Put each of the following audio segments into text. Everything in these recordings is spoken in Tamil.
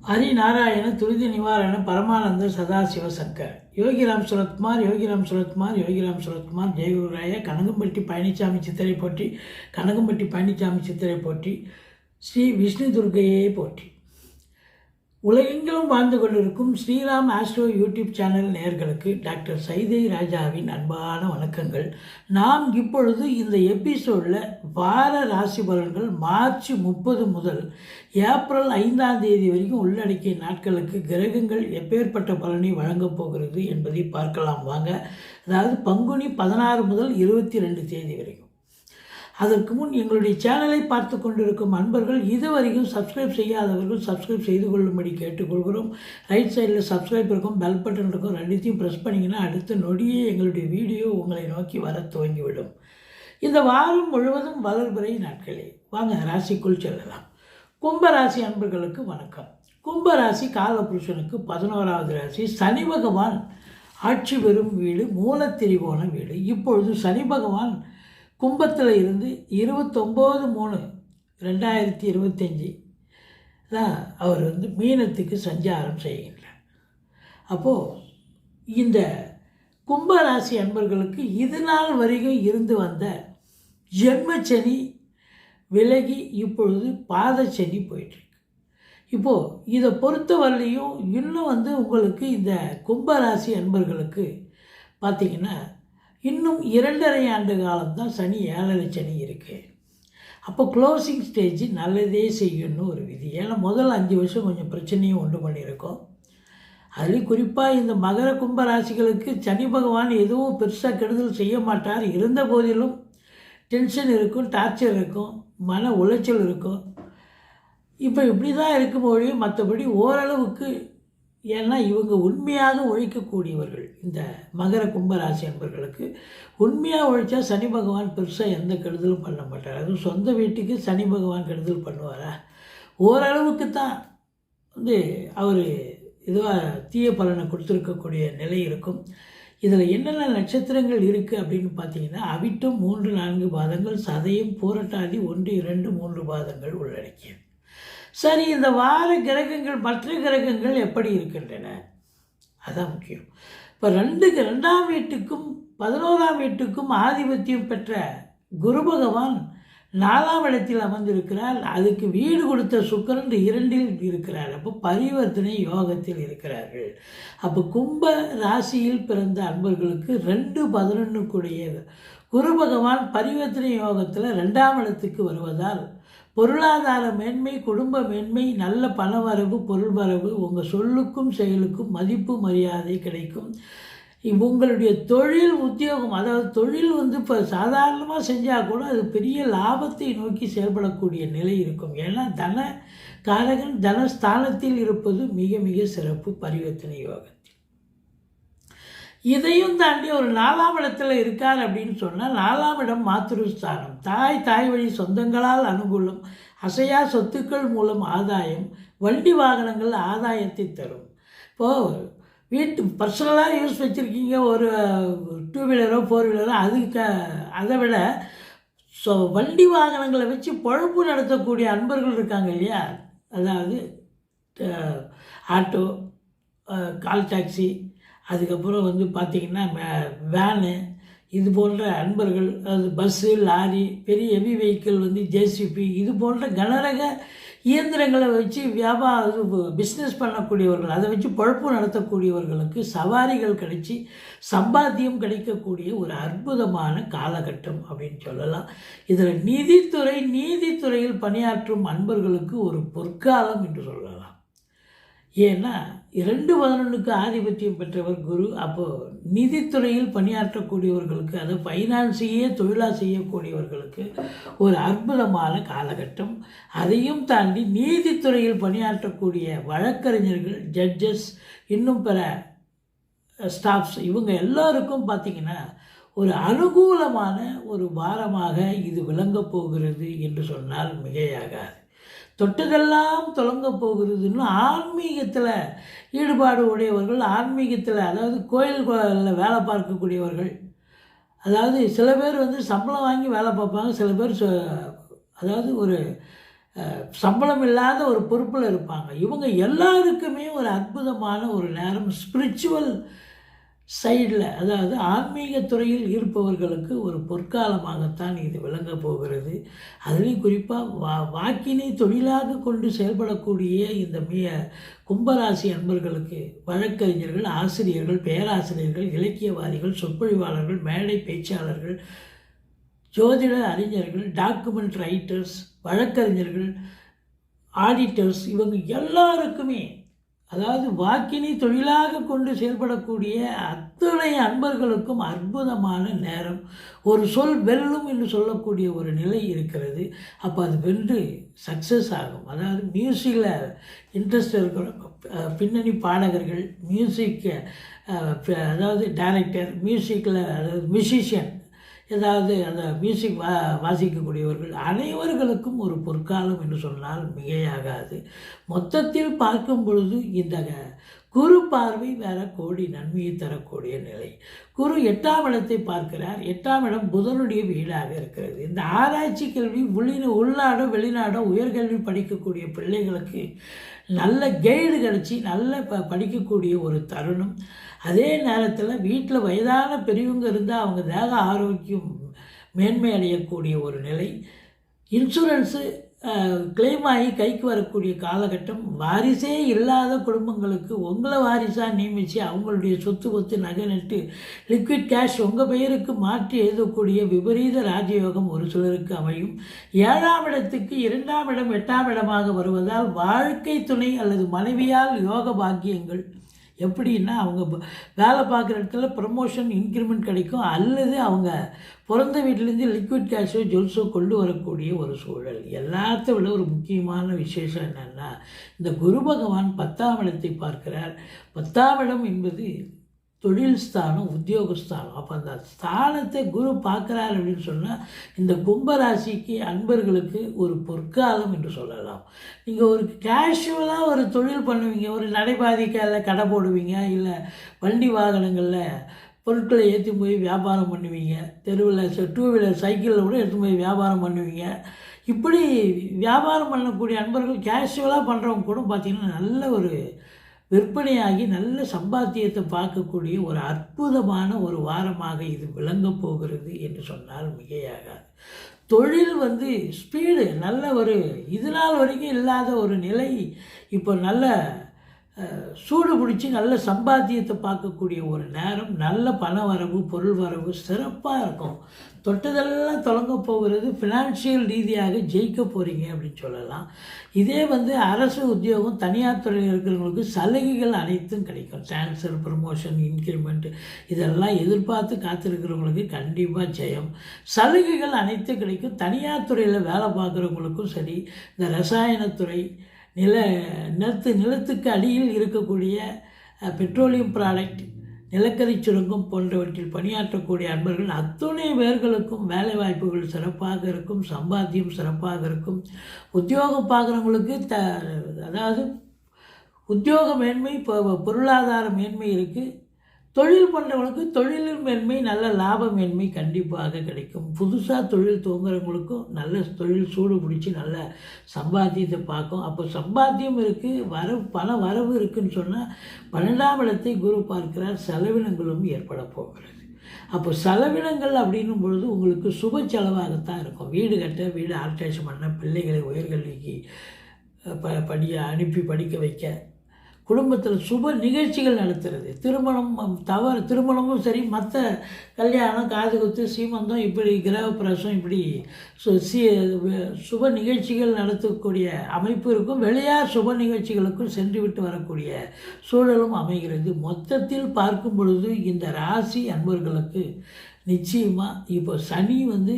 ஹரிநாராயண துரித நிவாரண பரமானந்த சதாசிவ சங்கர் யோகிராம் சுரத்குமார் யோகிராம் சுரத்குமார் யோகிராம் சுரத்குமார் ஜெயகுராய கனகம்பட்டி பழனிசாமி சித்திரை போற்றி கனகம்பட்டி பழனிசாமி சித்திரை போற்றி ஸ்ரீ விஷ்ணு துர்க்கையே போற்றி உலகெங்கிலும் வாழ்ந்து கொண்டிருக்கும் ஸ்ரீராம் ஆஸ்ட்ரோ யூடியூப் சேனல் நேர்களுக்கு டாக்டர் சைதை ராஜாவின் அன்பான வணக்கங்கள். நாம் இப்பொழுது இந்த எபிசோடில் வார ராசி பலன்கள் மார்ச் முப்பது முதல் ஏப்ரல் ஐந்தாம் தேதி வரைக்கும் உள்ளடக்கிய நாட்களுக்கு கிரகங்கள் எப்பேற்பட்ட பலனை வழங்கப் போகிறது என்பதை பார்க்கலாம். வாங்க அதாவது பங்குனி பதினாறு முதல் இருபத்தி ரெண்டு தேதி வரைக்கும். அதற்கு முன் எங்களுடைய சேனலை பார்த்து கொண்டிருக்கும் அன்பர்கள் இதுவரையும் சப்ஸ்கிரைப் செய்யாதவர்கள் சப்ஸ்கிரைப் செய்து கொள்ளும்படி கேட்டுக்கொள்கிறோம். ரைட் சைடில் சப்ஸ்கிரைப் இருக்கும் பெல் பட்டன் இருக்கும் ரெண்டுத்தையும் ப்ரெஸ் பண்ணிங்கன்னா அடுத்த நொடியே எங்களுடைய வீடியோ உங்களை நோக்கி வர துவங்கிவிடும். இந்த வாரம் முழுவதும் வளர்பிறை நாட்களே. வாங்க ராசிக்குள் செல்லலாம். கும்பராசி அன்பர்களுக்கு வணக்கம். கும்பராசி காலபுருஷனுக்கு பதினோராவது ராசி. சனி பகவான் ஆட்சி பெறும் வீடு மூலத்திரிகோண வீடு. இப்பொழுது சனி பகவான் கும்பத்தில் இருந்து இருபத்தொம்போது மூணு ரெண்டாயிரத்தி இருபத்தஞ்சி தான் அவர் வந்து மீனத்துக்கு சஞ்சாரம் செய்கின்றார். அப்போது இந்த கும்பராசி அன்பர்களுக்கு இது நாள் வரைக்கும் இருந்து வந்த ஜென்மச்சனி விலகி இப்பொழுது பாதச்சனி போயிட்டுருக்கு. இப்போது இதை பொறுத்தவரையிலையும் இன்னும் வந்து உங்களுக்கு இந்த கும்பராசி அன்பர்களுக்கு பார்த்திங்கன்னா இன்னும் இரண்டரை ஆண்டு காலம்தான் சனி ஏழரை சனி இருக்குது அப்போ க்ளோசிங் ஸ்டேஜ் நல்லதே செய்யணும்னு ஒரு விதி. ஏன்னா முதல் அஞ்சு வருஷம் கொஞ்சம் பிரச்சனையும் உண்டு பண்ணியிருக்கோம். அதுலேயும் குறிப்பாக இந்த மகர கும்ப ராசிகளுக்கு சனி பகவான் எதுவும் பெருசாக கெடுதல் செய்ய மாட்டார். இருந்த போதிலும் டென்ஷன் இருக்கும் டார்ச்சர் இருக்கும் மன உளைச்சல் இருக்கும். இப்போ இப்படி தான் இருக்கும் மொழி மற்றபடி ஓரளவுக்கு ஏன்னா இவங்க உண்மையாக உழைக்கக்கூடியவர்கள். இந்த மகர கும்பராசி அன்பர்களுக்கு உண்மையாக உழைச்சா சனி பகவான் பெருசாக எந்த கெடுதலும் பண்ண மாட்டார். அதுவும் சொந்த வீட்டுக்கு சனி பகவான் கெடுதல் பண்ணுவாரா? ஓரளவுக்கு தான் வந்து அவர் இதுவாக தீய பலனை கொடுத்துருக்கக்கூடிய நிலை இருக்கும். இதில் என்னென்ன நட்சத்திரங்கள் இருக்குது அப்படின்னு பார்த்தீங்கன்னா அவிட்டம் மூன்று நான்கு பாதங்கள் சதையும் பூரட்டாதி ஒன்று இரண்டு மூன்று பாதங்கள் உள்ளடக்கியது. சரி இந்த வார கிரகங்கள் மற்ற கிரகங்கள் எப்படி இருக்கின்றன? அதான் முக்கியம். இப்போ ரெண்டு ரெண்டாம் வீட்டுக்கும் பதினோராம் வீட்டுக்கும் ஆதிபத்தியம் பெற்ற குரு பகவான் நாலாம் இடத்தில் அமர்ந்திருக்கிறார். அதுக்கு வீடு கொடுத்த சுக்கரன் இரண்டில் இருக்கிறார். அப்போ பரிவர்த்தனை யோகத்தில் இருக்கிறார்கள். அப்போ கும்ப ராசியில் பிறந்த அன்பர்களுக்கு ரெண்டு பதினொன்று குரு பகவான் பரிவர்த்தனை யோகத்தில் ரெண்டாம் இடத்துக்கு வருவதால் பொருளாதார மேன்மை குடும்ப மேன்மை நல்ல பண வரவு பொருள் வரவு உங்கள் சொல்லுக்கும் செயலுக்கும் மதிப்பு மரியாதை கிடைக்கும். உங்களுடைய தொழில் உத்தியோகம் அதாவது தொழில் வந்து இப்போ சாதாரணமாக செஞ்சால் கூட அது பெரிய லாபத்தை நோக்கி செயல்படக்கூடிய நிலை இருக்கும். ஏன்னா தன காரகன் தனஸ்தானத்தில் இருப்பது மிக மிக சிறப்பு பரிவர்த்தனை யோகம். இதையும் தாண்டி ஒரு நாலாம் இடத்துல இருக்கார் அப்படின்னு சொன்னால் நாலாம் இடம் மாத்திருஸ்தானம் தாய் தாய் வழி சொந்தங்களால் அனுகூலம் அசையா சொத்துக்கள் மூலம் ஆதாயம் வண்டி வாகனங்கள் ஆதாயத்தை தரும். இப்போது வீட்டு பர்சனலாக யூஸ் வச்சுருக்கீங்க ஒரு டூ வீலரோ ஃபோர் வீலரோ அதுக்கு அதை விட ஸோ வண்டி வாகனங்களை வச்சு பொழப்பு நடத்தக்கூடிய அன்பர்கள் இருக்காங்க இல்லையா? அதாவது ஆட்டோ கால் டாக்ஸி அதுக்கப்புறம் வந்து பார்த்திங்கன்னா வேனு இது போன்ற அன்பர்கள் அது பஸ்ஸு லாரி பெரிய ஹெவி வெஹிக்கிள் வந்து ஜேசிபி இது போன்ற கனரக இயந்திரங்களை வச்சு வியாபாரம் பிஸ்னஸ் பண்ணக்கூடியவர்கள் அதை வச்சு பொழப்பு நடத்தக்கூடியவர்களுக்கு சவாரிகள் கிடைச்சி சம்பாத்தியம் கிடைக்கக்கூடிய ஒரு அற்புதமான காலகட்டம் அப்படின்னு சொல்லலாம். இதில் நீதித்துறை நீதித்துறையில் பணியாற்றும் அன்பர்களுக்கு ஒரு பொற்காலம் என்று சொல்லலாம். ஏன்னா இரண்டு பதினொன்றுக்கு ஆதிபத்தியம் பெற்றவர் குரு அப்போது நிதித்துறையில் பணியாற்றக்கூடியவர்களுக்கு அது ஃபைனான்ஸையே தொழிலாக செய்யக்கூடியவர்களுக்கு ஒரு அற்புதமான காலகட்டம். அதையும் தாண்டி நீதித்துறையில் பணியாற்றக்கூடிய வழக்கறிஞர்கள் ஜட்ஜஸ் இன்னும் பிற ஸ்டாஃப்ஸ் இவங்க எல்லோருக்கும் பார்த்திங்கன்னா ஒரு அனுகூலமான ஒரு வாரமாக இது விளங்கப் போகிறது என்று சொன்னால் மிகையாகாது. தொட்டதெல்லாம் தொடங்க போகிறதுன்னு ஆன்மீகத்தில் ஈடுபாடு உடையவர்கள் ஆன்மீகத்தில் அதாவது கோயில்களில் வேலை பார்க்கக்கூடியவர்கள். அதாவது சில பேர் வந்து சம்பளம் வாங்கி வேலை பார்ப்பாங்க சில பேர் அதாவது ஒரு சம்பளம் இல்லாத ஒரு பொறுப்பில் இருப்பாங்க. இவங்க எல்லாருக்குமே ஒரு அற்புதமான ஒரு நேரம் ஸ்பிரிச்சுவல் சைடில் அதாவது ஆன்மீக துறையில் இருப்பவர்களுக்கு ஒரு பொற்காலமாகத்தான் இது விளங்க போகிறது. அதுலேயும் குறிப்பாக வா வாக்கினை தொழிலாக கொண்டு செயல்படக்கூடிய இந்த மிய கும்பராசி அன்பர்களுக்கு வழக்கறிஞர்கள் ஆசிரியர்கள் பேராசிரியர்கள் இலக்கியவாதிகள் சொற்பொழிவாளர்கள் மேடை பேச்சாளர்கள் ஜோதிட அறிஞர்கள் டாக்குமெண்ட் ரைட்டர்ஸ் வழக்கறிஞர்கள் ஆடிட்டர்ஸ் இவங்க எல்லாருக்குமே அதாவது வாக்கினை தொழிலாக கொண்டு செயல்படக்கூடிய அத்தனை அன்பர்களுக்கும் அற்புதமான நேரம். ஒரு சொல் வெல்லும் என்று சொல்லக்கூடிய ஒரு நிலை இருக்கிறது. அப்போ அது வென்று சக்ஸஸ் ஆகும். அதாவது மியூசிக்கில் இன்ட்ரெஸ்ட் இருக்கிற பின்னணி பாடகர்கள் மியூசிக்கை அதாவது டைரக்டர் மியூசிக்கில் அதாவது மியூசிஷியன் ஏதாவது அந்த மியூசிக் வா வாசிக்கக்கூடியவர்கள் அனைவர்களுக்கும் ஒரு பொற்காலம் என்று சொன்னால் மிகையாகாது. மொத்தத்தில் பார்க்கும் பொழுது இந்த குரு பார்வை வேற கோடி நன்மையை தரக்கூடிய நிலை. குரு எட்டாம் இடத்தை பார்க்கிறார். எட்டாம் இடம் புதனுடைய வீடாக இருக்கிறது. இந்த ஆராய்ச்சி கல்வி உள்ளின உள்நாடோ வெளிநாடோ உயர்கல்வி படிக்கக்கூடிய பிள்ளைகளுக்கு நல்ல கைடு கிடச்சி நல்ல ப படிக்கக்கூடிய ஒரு தருணம். அதே நேரத்தில் வீட்டில் வயதான பெரியவங்க இருந்தால் அவங்க தேக ஆரோக்கியம் மேன்மை அடையக்கூடிய ஒரு நிலை. இன்சூரன்ஸு கிளைம் ஆகி கைக்கு வரக்கூடிய காலகட்டம் வாரிசே இல்லாத குடும்பங்களுக்கு உங்களை வாரிசாக நியமித்து அவங்களுடைய சொத்து ஒத்து நகை நட்டு லிக்விட் கேஷ் உங்கள் பெயருக்கு மாற்றி எழுதக்கூடிய விபரீத ராஜயோகம் ஒரு சிலருக்கு அமையும். ஏழாம் இடத்துக்கு இரண்டாம் இடம் எட்டாம் இடமாக வருவதால் வாழ்க்கை துணை அல்லது மனைவியால் யோக பாக்கியங்கள் எப்படின்னா அவங்க வேலை பார்க்குற இடத்துல ப்ரமோஷன் இன்க்ரிமெண்ட் கிடைக்கும். அல்லது அவங்க பிறந்த வீட்டிலேருந்து லிக்விட் கேஷோ ஜுவல்ஸோ கொண்டு வரக்கூடிய ஒரு சூழல். எல்லாத்த விட ஒரு முக்கியமான விசேஷம் என்னென்னா இந்த குரு பகவான் பத்தாம் இடத்தை பார்க்கிறார். பத்தாம் இடம் என்பது தொழில் ஸ்தானம் உத்தியோகஸ்தானம். அப்போ அந்த ஸ்தானத்தை குரு பார்க்குறாரு அப்படின்னு சொன்னால் இந்த கும்பராசிக்கு அன்பர்களுக்கு ஒரு பொற்காலம் என்று சொல்லலாம். நீங்கள் ஒரு கேஷுவலாக ஒரு தொழில் பண்ணுவீங்க. ஒரு நடைபாதைக்கால கடை போடுவீங்க இல்லை வண்டி வாகனங்களில் பொருட்களை ஏற்றி போய் வியாபாரம் பண்ணுவீங்க. தெருவில் டூ வீலர் சைக்கிளில் கூட எடுத்து போய் வியாபாரம் பண்ணுவீங்க. இப்படி வியாபாரம் பண்ணக்கூடிய அன்பர்கள் கேஷுவலாக பண்ணுறவங்க கூட பார்த்திங்கன்னா நல்ல ஒரு விற்பனையாகி நல்ல சம்பாத்தியத்தை பார்க்கக்கூடிய ஒரு அற்புதமான ஒரு வாரமாக இது விளங்கப் போகிறது என்று சொன்னால் மிகையாகாது. தொழில் வந்து ஸ்பீடு நல்ல ஒரு இது நாள் வரைக்கும் இல்லாத ஒரு நிலை இப்போ நல்ல சூடு பிடிச்சி நல்ல சம்பாத்தியத்தை பார்க்கக்கூடிய ஒரு நேரம் நல்ல பண வரவு பொருள் வரவு சிறப்பாக இருக்கும். தொட்டதெல்லாம் தொடங்க போகிறது ஃபினான்ஷியல் ரீதியாக ஜெயிக்க போகிறீங்க அப்படின்னு சொல்லலாம். இதே வந்து அரசு உத்தியோகம் தனியார் துறையில் இருக்கிறவங்களுக்கு சலுகைகள் அனைத்தும் கிடைக்கும். டிரான்ஸ்ஃபர் ப்ரமோஷன் இன்க்ரிமெண்ட் இதெல்லாம் எதிர்பார்த்து காத்திருக்கிறவங்களுக்கு கண்டிப்பாக ஜெயம். சலுகைகள் அனைத்தும் கிடைக்கும். தனியார் துறையில் வேலை பார்க்குறவங்களுக்கும் சரி இந்த ரசாயனத்துறை நில நிலத்து நிலத்துக்கு அடியில் இருக்கக்கூடிய பெட்ரோலியம் ப்ராடக்ட் நிலக்கரி சுரங்கம் போன்றவற்றில் பணியாற்றக்கூடிய அன்பர்கள் அத்துணை பேர்களுக்கும் வேலை வாய்ப்புகள் சிறப்பாக இருக்கும் சம்பாத்தியம் சிறப்பாக இருக்கும். உத்தியோகம் பார்க்குறவங்களுக்கு த அதாவது உத்தியோக மேன்மை பொருளாதார மேன்மை இருக்குது தொழில் பண்ணுறவங்களுக்கு தொழில் மேன்மை நல்ல லாப மேன்மை கண்டிப்பாக கிடைக்கும். புதுசாக தொழில் துவங்குறவங்களுக்கும் நல்ல தொழில் சூடு பிடிச்சி நல்ல சம்பாத்தியத்தை பார்க்கும். அப்போ சம்பாத்தியம் இருக்குது வரவு பண வரவு இருக்குதுன்னு சொன்னால் பன்னெண்டாம் இடத்தை குரு பார்க்கிறார் செலவினங்களும் ஏற்பட போகிறது. அப்போ செலவினங்கள் அப்படின்னும் பொழுது உங்களுக்கு சுப செலவாகத்தான் இருக்கும். வீடு கட்ட வீடு ஆல்ட்ரேஷன் பண்ண பிள்ளைகளை உயர்கல்விக்கு ப படிய அனுப்பி படிக்க வைக்க குடும்பத்தில் சுப நிகழ்ச்சிகள் நடத்துறது. திருமணம் தவறு திருமணமும் சரி மற்ற கல்யாணம் காது குத்து சீமந்தம் இப்படி கிரகப்பிரசம் இப்படி சு சி சுப நிகழ்ச்சிகள் நடத்தக்கூடிய அமைப்பு இருக்கும். வெளியார் சுப நிகழ்ச்சிகளுக்கும் சென்று விட்டு வரக்கூடிய சூழலும் அமைகிறது. மொத்தத்தில் பார்க்கும் பொழுது இந்த ராசி அன்பர்களுக்கு நிச்சயமாக இப்போ சனி வந்து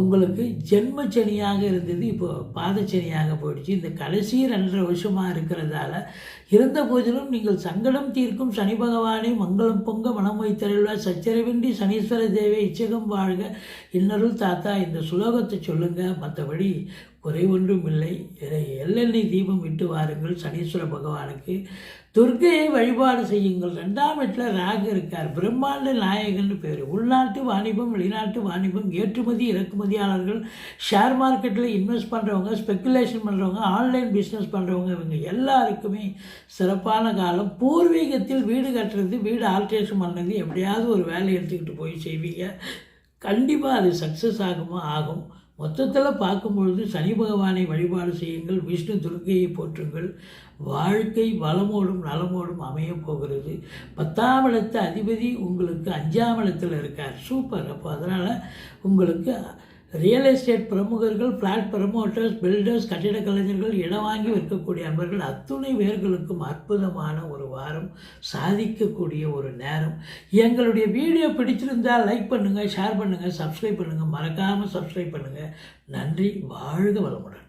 உங்களுக்கு ஜென்ம சனியாக இருந்தது இப்போ பாதச்சனியாக போயிடுச்சு. இந்த கடைசி ரெண்டரை வருஷமாக இருக்கிறதால இருந்த போதிலும் நீங்கள் சங்கடம் தீர்க்கும் சனி பகவானே மங்களம் பொங்க மனம் வைத்தருள்வார் சச்சரவின்றி சனீஸ்வர தேவை இச்சகம் வாழ்க. இன்னருள் தாத்தா இந்த சுலோகத்தை சொல்லுங்கள் மற்றபடி குறை ஒன்றும் இல்லை. எள்ளெண்ணெய் தீபம் விட்டு வாருங்கள் சனீஸ்வர பகவானுக்கு. துர்க்கையை வழிபாடு செய்யுங்கள். ரெண்டாம் வீட்டில் ராகு இருக்கார். பிரம்மாண்ட நாயகன் பேர். உள்நாட்டு வாணிபம் வெளிநாட்டு வாணிபம் ஏற்றுமதி இறக்குமதியாளர்கள் ஷேர் மார்க்கெட்டில் இன்வெஸ்ட் பண்ணுறவங்க ஸ்பெக்குலேஷன் பண்ணுறவங்க ஆன்லைன் பிஸ்னஸ் பண்ணுறவங்க இவங்க எல்லாருக்குமே சிறப்பான காலம். பூர்வீகத்தில் வீடு கட்டுறது வீடு ஆல்ட்ரேஷன் பண்ணது எப்படியாவது ஒரு வேலையை எடுத்துக்கிட்டு போய் செய்வீங்க. கண்டிப்பாக அது சக்ஸஸ் ஆகுமா? ஆகும். மொத்தத்தில் பார்க்கும்பொழுது சனி பகவானை வழிபாடு செய்யுங்கள் விஷ்ணு துர்க்கையை போற்றுங்கள். வாழ்க்கை வளமோடும் நலமோடும் அமையப் போகிறது. பத்தாம் இடத்து அதிபதி உங்களுக்கு அஞ்சாம் இடத்தில் இருக்கார். சூப்பர். அப்போ அதனால் உங்களுக்கு ரியல் எஸ்டேட் பிரமுகர்கள் ஃப்ளாட் ப்ரமோட்டர்ஸ் பில்டர்ஸ் கட்டிட கலைஞர்கள் இடம் வாங்கி விற்கக்கூடிய நபர்கள் அத்துணை பேர்களுக்கும் அற்புதமான ஒரு வாரம் சாதிக்கக்கூடிய ஒரு நேரம். எங்களுடைய வீடியோ பிடிச்சிருந்தால் லைக் பண்ணுங்கள் ஷேர் பண்ணுங்கள் சப்ஸ்கிரைப் பண்ணுங்கள் மறக்காமல் சப்ஸ்கிரைப் பண்ணுங்கள் நன்றி வாழ்க வளமுடன்.